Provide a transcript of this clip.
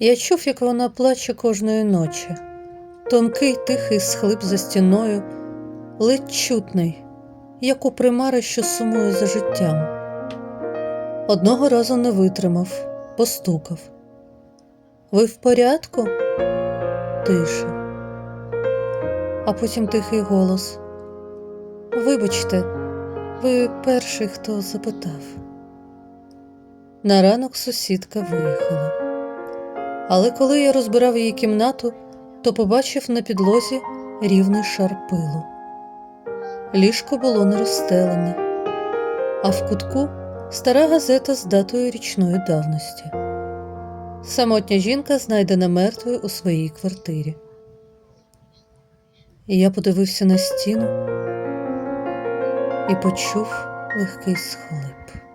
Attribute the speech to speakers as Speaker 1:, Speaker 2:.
Speaker 1: Я чув, як вона плаче кожної ночі. Тонкий тихий схлип за стіною, ледь чутний, як у примари, що сумує за життям. Одного разу не витримав, постукав. Ви в порядку? Тиша. А потім тихий голос. Вибачте, ви перший, хто запитав. На ранок сусідка виїхала. Але коли я розбирав її кімнату, то побачив на підлозі рівний шар пилу. Ліжко було не розстелене, а в кутку стара газета з датою річної давності. Самотня жінка знайдена мертвою у своїй квартирі. І я подивився на стіну і почув легкий схлип.